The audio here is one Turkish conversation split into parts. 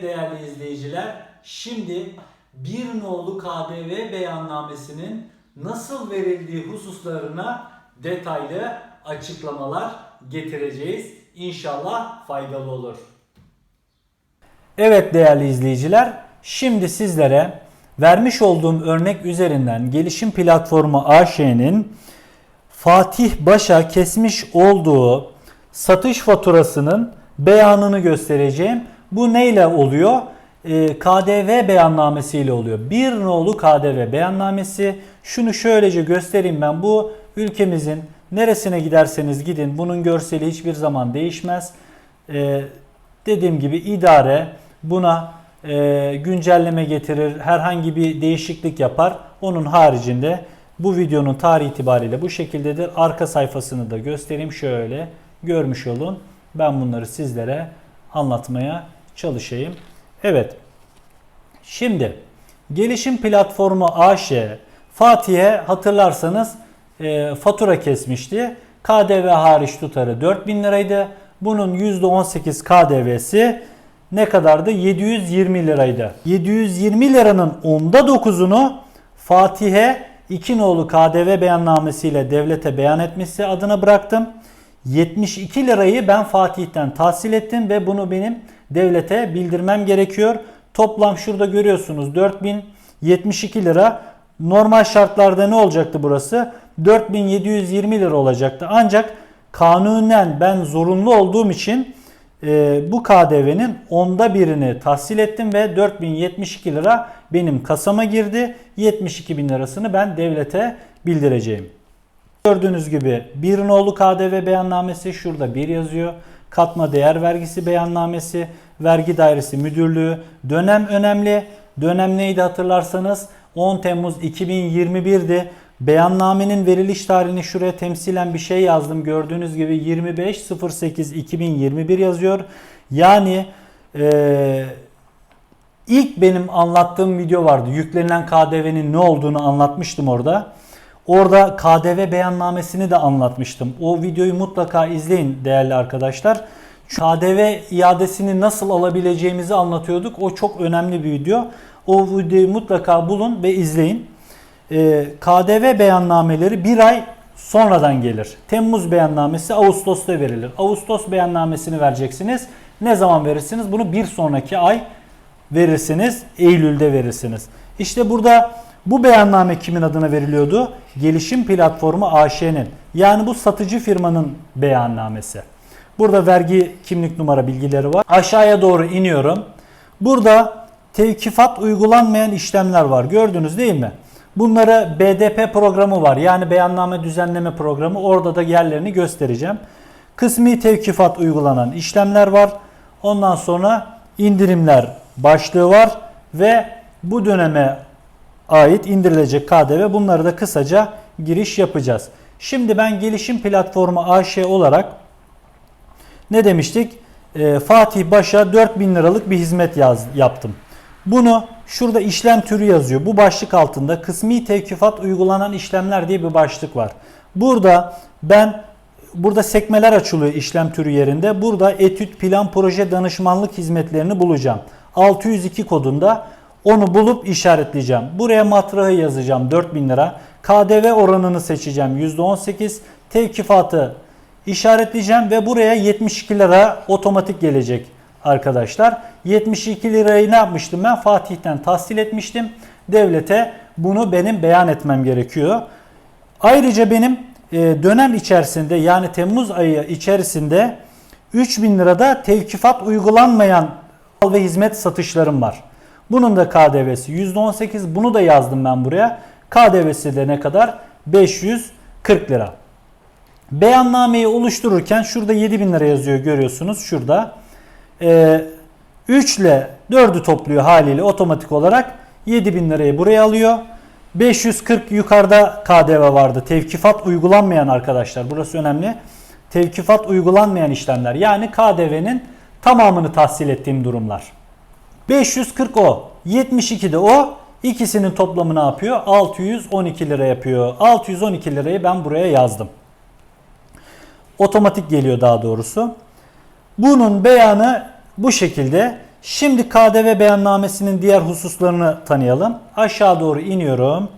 Değerli izleyiciler, şimdi bir nolu KDV beyannamesinin nasıl verildiği hususlarına detaylı açıklamalar getireceğiz. İnşallah faydalı olur. Evet değerli izleyiciler, şimdi sizlere vermiş olduğum örnek üzerinden gelişim platformu AŞ'nin Fatih Baş'a kesmiş olduğu satış faturasının beyanını göstereceğim. Bu neyle oluyor? Ee, KDV beyannamesiyle oluyor. Bir nolu KDV beyannamesi. Şunu şöylece göstereyim ben. Bu ülkemizin neresine giderseniz gidin bunun görseli hiçbir zaman değişmez. Ee, dediğim gibi idare buna e, güncelleme getirir, herhangi bir değişiklik yapar. Onun haricinde bu videonun tarih itibariyle bu şekildedir. Arka sayfasını da göstereyim şöyle görmüş olun. Ben bunları sizlere anlatmaya çalışayım. Evet. Şimdi gelişim platformu AŞ Fatih'e hatırlarsanız e, fatura kesmişti. KDV hariç tutarı 4000 liraydı. Bunun %18 KDV'si ne kadardı? 720 liraydı. 720 liranın onda 9'unu Fatih'e iki nolu KDV beyannamesiyle devlete beyan etmesi adına bıraktım. 72 lirayı ben Fatih'ten tahsil ettim ve bunu benim devlete bildirmem gerekiyor. Toplam şurada görüyorsunuz 4072 lira. Normal şartlarda ne olacaktı burası? 4720 lira olacaktı. Ancak kanunen ben zorunlu olduğum için e, bu KDV'nin onda birini tahsil ettim ve 4072 lira benim kasama girdi. 72 bin lirasını ben devlete bildireceğim. Gördüğünüz gibi bir nolu KDV beyannamesi şurada bir yazıyor. Katma değer vergisi beyannamesi, vergi dairesi müdürlüğü, dönem önemli. Dönem neydi hatırlarsanız 10 Temmuz 2021'di. Beyannamenin veriliş tarihini şuraya temsilen bir şey yazdım. Gördüğünüz gibi 25.08.2021 yazıyor. Yani eee ilk benim anlattığım video vardı. Yüklenilen KDV'nin ne olduğunu anlatmıştım orada. Orada KDV beyannamesini de anlatmıştım. O videoyu mutlaka izleyin değerli arkadaşlar. KDV iadesini nasıl alabileceğimizi anlatıyorduk. O çok önemli bir video. O videoyu mutlaka bulun ve izleyin. Ee, KDV beyannameleri bir ay sonradan gelir. Temmuz beyannamesi Ağustos'ta verilir. Ağustos beyannamesini vereceksiniz. Ne zaman verirsiniz? Bunu bir sonraki ay verirsiniz. Eylül'de verirsiniz. İşte burada bu beyanname kimin adına veriliyordu? Gelişim Platformu AŞ'nin. Yani bu satıcı firmanın beyannamesi. Burada vergi kimlik numara bilgileri var. Aşağıya doğru iniyorum. Burada tevkifat uygulanmayan işlemler var. Gördünüz değil mi? Bunları BDP programı var. Yani beyanname düzenleme programı. Orada da yerlerini göstereceğim. Kısmi tevkifat uygulanan işlemler var. Ondan sonra indirimler başlığı var ve bu döneme ait indirilecek KDV bunları da kısaca giriş yapacağız. Şimdi ben gelişim platformu AŞ olarak ne demiştik? Ee, Fatih Baş'a 4000 liralık bir hizmet yaz, yaptım. Bunu şurada işlem türü yazıyor. Bu başlık altında kısmi tevkifat uygulanan işlemler diye bir başlık var. Burada ben burada sekmeler açılıyor işlem türü yerinde. Burada etüt, plan, proje, danışmanlık hizmetlerini bulacağım. 602 kodunda onu bulup işaretleyeceğim. Buraya matrahı yazacağım 4000 lira. KDV oranını seçeceğim %18. Tevkifatı işaretleyeceğim ve buraya 72 lira otomatik gelecek arkadaşlar. 72 lirayı ne yapmıştım ben? Fatih'ten tahsil etmiştim. Devlete bunu benim beyan etmem gerekiyor. Ayrıca benim e, dönem içerisinde yani Temmuz ayı içerisinde 3000 lirada tevkifat uygulanmayan mal ve hizmet satışlarım var. Bunun da KDV'si %18. Bunu da yazdım ben buraya. KDV'si de ne kadar? 540 lira. Beyannameyi oluştururken şurada 7000 lira yazıyor görüyorsunuz şurada. Ee, 3 ile 4'ü topluyor haliyle otomatik olarak 7000 lirayı buraya alıyor. 540 yukarıda KDV vardı. Tevkifat uygulanmayan arkadaşlar. Burası önemli. Tevkifat uygulanmayan işlemler. Yani KDV'nin tamamını tahsil ettiğim durumlar. 540 o. 72 de o. İkisinin toplamı ne yapıyor? 612 lira yapıyor. 612 lirayı ben buraya yazdım. Otomatik geliyor daha doğrusu. Bunun beyanı bu şekilde. Şimdi KDV beyannamesinin diğer hususlarını tanıyalım. Aşağı doğru iniyorum.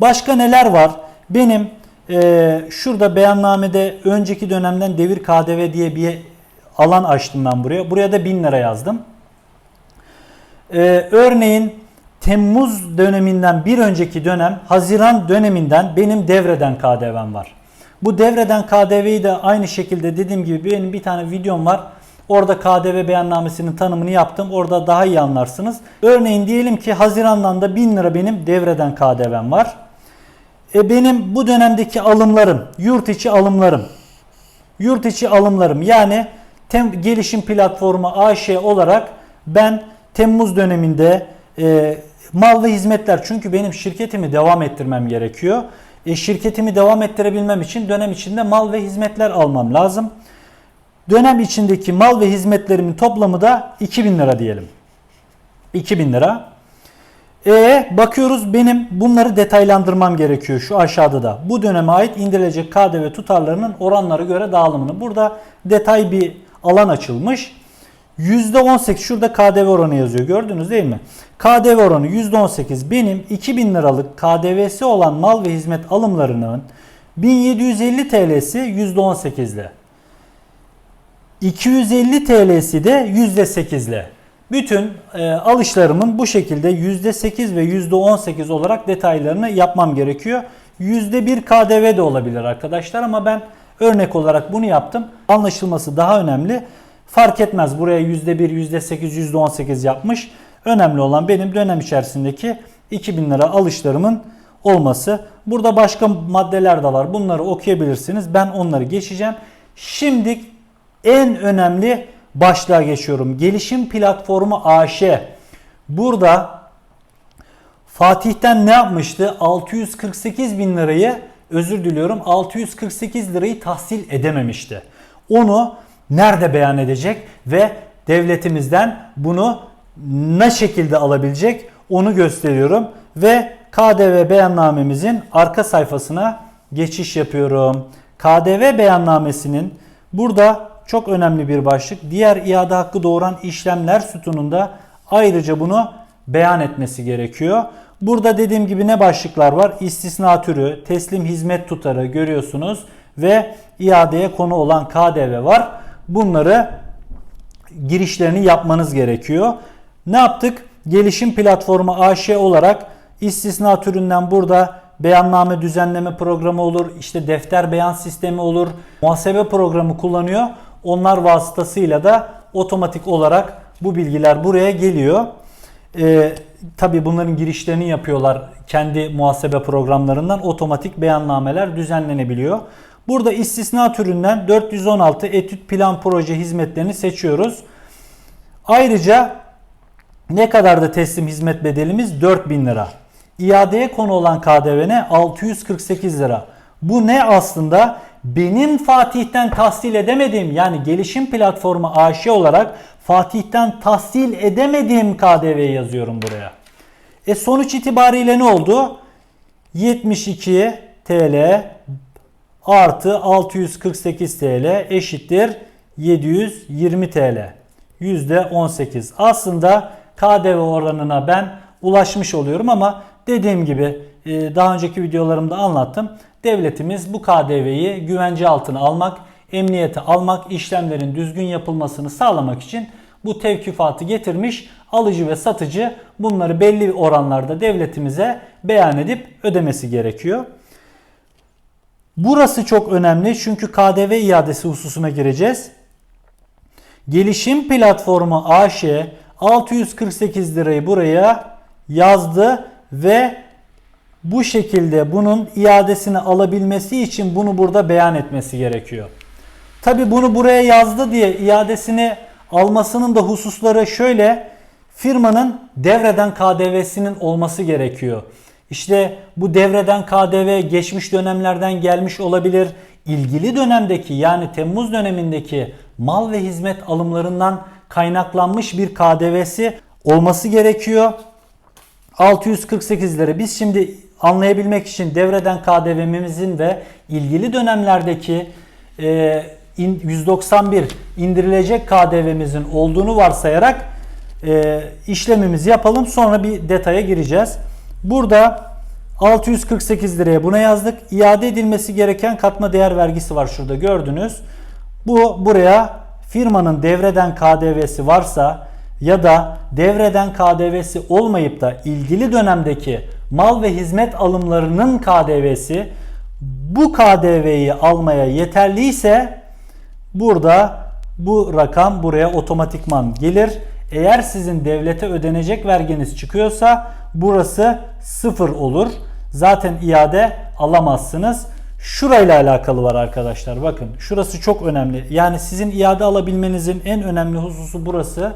Başka neler var? Benim e, şurada beyannamede önceki dönemden devir KDV diye bir alan açtım ben buraya. Buraya da 1000 lira yazdım. E, örneğin Temmuz döneminden bir önceki dönem Haziran döneminden benim devreden KDV'm var. Bu devreden KDV'yi de aynı şekilde dediğim gibi benim bir tane videom var. Orada KDV beyannamesinin tanımını yaptım. Orada daha iyi anlarsınız. Örneğin diyelim ki Haziran'dan da 1000 lira benim devreden KDV'm var. E benim bu dönemdeki alımlarım, yurt içi alımlarım, yurt içi alımlarım yani tem, gelişim platformu AŞ olarak ben Temmuz döneminde e, mal ve hizmetler çünkü benim şirketimi devam ettirmem gerekiyor. E, şirketimi devam ettirebilmem için dönem içinde mal ve hizmetler almam lazım. Dönem içindeki mal ve hizmetlerimin toplamı da 2000 lira diyelim. 2000 lira. E bakıyoruz benim bunları detaylandırmam gerekiyor şu aşağıda da. Bu döneme ait indirilecek KDV tutarlarının oranlara göre dağılımını. Burada detay bir alan açılmış. %18 şurada KDV oranı yazıyor gördünüz değil mi? KDV oranı %18 benim 2000 liralık KDV'si olan mal ve hizmet alımlarının 1750 TL'si %18 ile. 250 TL'si de %8 ile. Bütün e, alışlarımın bu şekilde %8 ve %18 olarak detaylarını yapmam gerekiyor. %1 KDV de olabilir arkadaşlar ama ben örnek olarak bunu yaptım. Anlaşılması daha önemli. Fark etmez buraya %1, %8, %18 yapmış. Önemli olan benim dönem içerisindeki 2000 lira alışlarımın olması. Burada başka maddeler de var. Bunları okuyabilirsiniz. Ben onları geçeceğim. Şimdi en önemli başlığa geçiyorum. Gelişim platformu AŞ. Burada Fatih'ten ne yapmıştı? 648 bin lirayı özür diliyorum 648 lirayı tahsil edememişti. Onu nerede beyan edecek ve devletimizden bunu ne şekilde alabilecek onu gösteriyorum ve KDV beyannamemizin arka sayfasına geçiş yapıyorum. KDV beyannamesinin burada çok önemli bir başlık. Diğer iade hakkı doğuran işlemler sütununda ayrıca bunu beyan etmesi gerekiyor. Burada dediğim gibi ne başlıklar var? İstisna türü, teslim hizmet tutarı görüyorsunuz ve iadeye konu olan KDV var. Bunları girişlerini yapmanız gerekiyor. Ne yaptık? Gelişim platformu AŞ olarak istisna türünden burada beyanname düzenleme programı olur, işte defter beyan sistemi olur, muhasebe programı kullanıyor. Onlar vasıtasıyla da otomatik olarak bu bilgiler buraya geliyor. Ee, Tabi bunların girişlerini yapıyorlar kendi muhasebe programlarından otomatik beyannameler düzenlenebiliyor. Burada istisna türünden 416 etüt plan proje hizmetlerini seçiyoruz. Ayrıca ne kadar da teslim hizmet bedelimiz 4000 lira. İadeye konu olan KDV ne? 648 lira. Bu ne aslında? Benim Fatih'ten tahsil edemediğim yani gelişim platformu AŞ olarak Fatih'ten tahsil edemediğim KDV'yi yazıyorum buraya. E sonuç itibariyle ne oldu? 72 TL artı 648 TL eşittir 720 TL. %18. Aslında KDV oranına ben ulaşmış oluyorum ama dediğim gibi e, daha önceki videolarımda anlattım. Devletimiz bu KDV'yi güvence altına almak, emniyete almak, işlemlerin düzgün yapılmasını sağlamak için bu tevkifatı getirmiş. Alıcı ve satıcı bunları belli oranlarda devletimize beyan edip ödemesi gerekiyor. Burası çok önemli çünkü KDV iadesi hususuna gireceğiz. Gelişim platformu AŞ 648 lirayı buraya yazdı ve bu şekilde bunun iadesini alabilmesi için bunu burada beyan etmesi gerekiyor. Tabi bunu buraya yazdı diye iadesini almasının da hususları şöyle firmanın devreden KDV'sinin olması gerekiyor. İşte bu devreden KDV geçmiş dönemlerden gelmiş olabilir. İlgili dönemdeki yani Temmuz dönemindeki mal ve hizmet alımlarından kaynaklanmış bir KDV'si olması gerekiyor. 648 lira. Biz şimdi anlayabilmek için devreden KDV'mizin ve ilgili dönemlerdeki 191 indirilecek KDV'mizin olduğunu varsayarak e, işlemimizi yapalım sonra bir detaya gireceğiz. Burada 648 liraya buna yazdık. İade edilmesi gereken katma değer vergisi var şurada gördünüz. Bu buraya firmanın devreden KDV'si varsa ya da devreden KDV'si olmayıp da ilgili dönemdeki mal ve hizmet alımlarının KDV'si bu KDV'yi almaya yeterliyse burada bu rakam buraya otomatikman gelir. Eğer sizin devlete ödenecek verginiz çıkıyorsa burası sıfır olur. Zaten iade alamazsınız. Şurayla alakalı var arkadaşlar. Bakın şurası çok önemli. Yani sizin iade alabilmenizin en önemli hususu burası.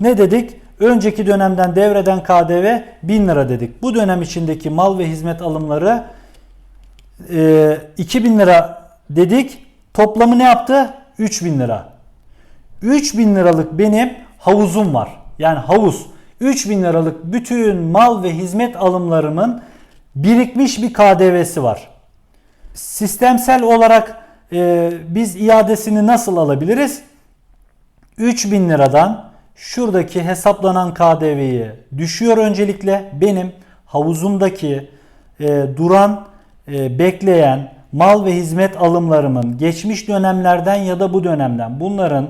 Ne dedik? Önceki dönemden devreden KDV 1000 lira dedik. Bu dönem içindeki mal ve hizmet alımları e, 2000 lira dedik. Toplamı ne yaptı? 3000 lira. 3000 liralık benim havuzum var. Yani havuz. 3000 liralık bütün mal ve hizmet alımlarımın birikmiş bir KDV'si var. Sistemsel olarak e, biz iadesini nasıl alabiliriz? 3000 liradan şuradaki hesaplanan KDV'yi düşüyor öncelikle. Benim havuzumdaki e, duran, e, bekleyen mal ve hizmet alımlarımın geçmiş dönemlerden ya da bu dönemden bunların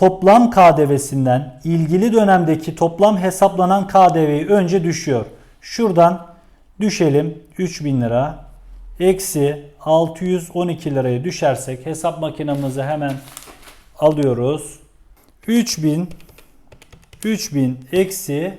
toplam KDV'sinden ilgili dönemdeki toplam hesaplanan KDV'yi önce düşüyor. Şuradan düşelim 3000 lira eksi 612 liraya düşersek hesap makinamızı hemen alıyoruz. 3000 3000 eksi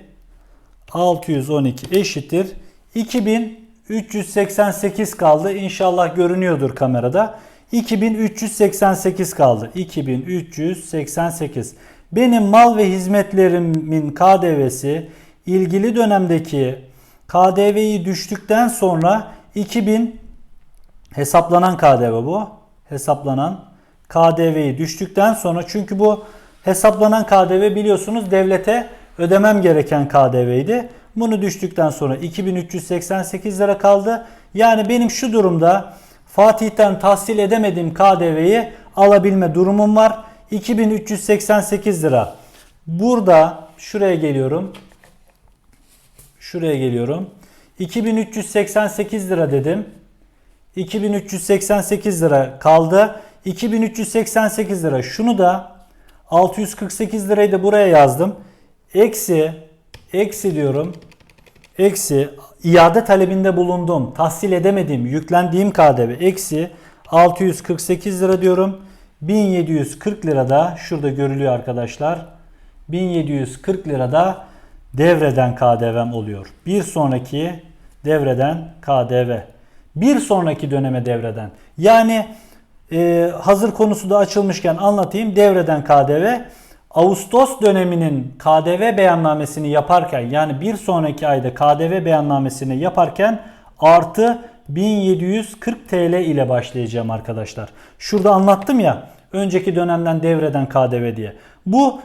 612 eşittir 2388 kaldı. İnşallah görünüyordur kamerada. 2388 kaldı. 2388. Benim mal ve hizmetlerimin KDV'si ilgili dönemdeki KDV'yi düştükten sonra 2000 hesaplanan KDV bu. Hesaplanan KDV'yi düştükten sonra çünkü bu hesaplanan KDV biliyorsunuz devlete ödemem gereken KDV'ydi. Bunu düştükten sonra 2388 lira kaldı. Yani benim şu durumda Fatih'ten tahsil edemediğim KDV'yi alabilme durumum var. 2388 lira. Burada şuraya geliyorum. Şuraya geliyorum. 2388 lira dedim. 2388 lira kaldı. 2388 lira. Şunu da 648 lirayı da buraya yazdım. Eksi eksi diyorum. Eksi iade talebinde bulundum. Tahsil edemedim. Yüklendiğim KDV eksi 648 lira diyorum. 1740 lira da şurada görülüyor arkadaşlar. 1740 lira da devreden KDV'm oluyor. Bir sonraki devreden KDV. Bir sonraki döneme devreden. Yani e, hazır konusu da açılmışken anlatayım. Devreden KDV Ağustos döneminin KDV beyannamesini yaparken yani bir sonraki ayda KDV beyannamesini yaparken artı 1740 TL ile başlayacağım arkadaşlar. Şurada anlattım ya önceki dönemden devreden KDV diye. Bu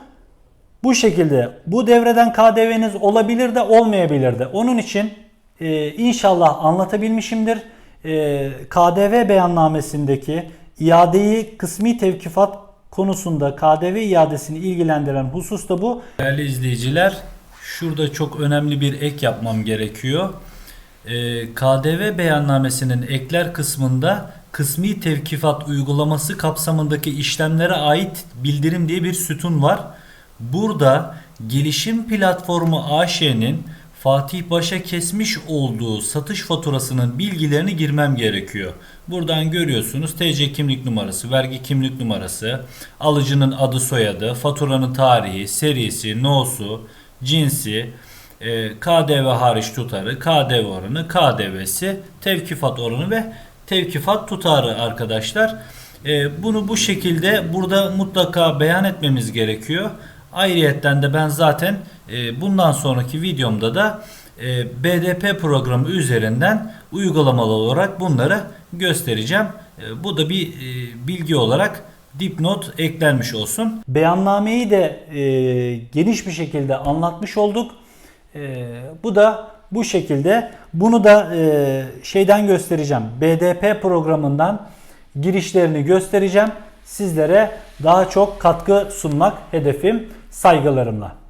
bu şekilde bu devreden KDV'niz olabilir de olmayabilir de. Onun için e, inşallah anlatabilmişimdir. E, KDV beyannamesindeki iadeyi kısmi tevkifat konusunda KDV iadesini ilgilendiren husus da bu. Değerli izleyiciler, şurada çok önemli bir ek yapmam gerekiyor. Ee, KDV beyannamesinin ekler kısmında kısmi tevkifat uygulaması kapsamındaki işlemlere ait bildirim diye bir sütun var. Burada gelişim platformu AŞ'nin Fatih Baş'a kesmiş olduğu satış faturasının bilgilerini girmem gerekiyor. Buradan görüyorsunuz TC kimlik numarası, vergi kimlik numarası, alıcının adı soyadı, faturanın tarihi, serisi, nosu, cinsi, e, KDV hariç tutarı, KDV oranı, KDV'si, tevkifat oranı ve tevkifat tutarı arkadaşlar. E, bunu bu şekilde burada mutlaka beyan etmemiz gerekiyor. Ayrıyetten de ben zaten e, bundan sonraki videomda da e, BDP programı üzerinden uygulamalı olarak bunları göstereceğim. E, bu da bir e, bilgi olarak dipnot eklenmiş olsun. Beyannameyi de e, geniş bir şekilde anlatmış olduk. Bu da bu şekilde. Bunu da şeyden göstereceğim. BDP programından girişlerini göstereceğim. Sizlere daha çok katkı sunmak hedefim. Saygılarımla.